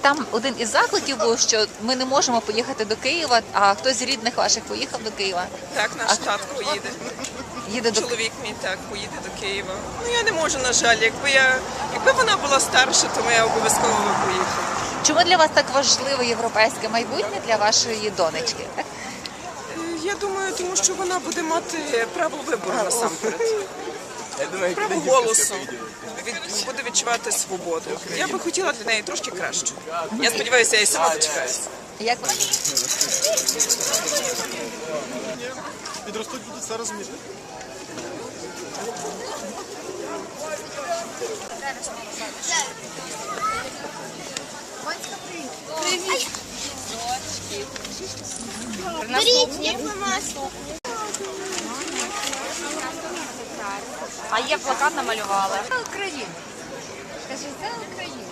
Там один із закликів був, що ми не можемо поїхати до Києва, а хтось з рідних ваших поїхав до Києва. Так, наш а... тат поїде. Їде до чоловік мій так поїде до Києва. Ну я не можу, на жаль, якби я якби вона була старша, то я обов'язково би поїхала. Чому для вас так важливе європейське майбутнє для вашої донечки? Е, я думаю, тому що вона буде мати право вибору насамперед. Право голосу. Від, буде відчувати свободу. Я би хотіла для неї трошки краще. Я сподіваюся, я і сама дочекаюся. Як ви? Підростуть, будуть все розуміти. А є плакат намалювали. Це Україна. Скажи, це Україна.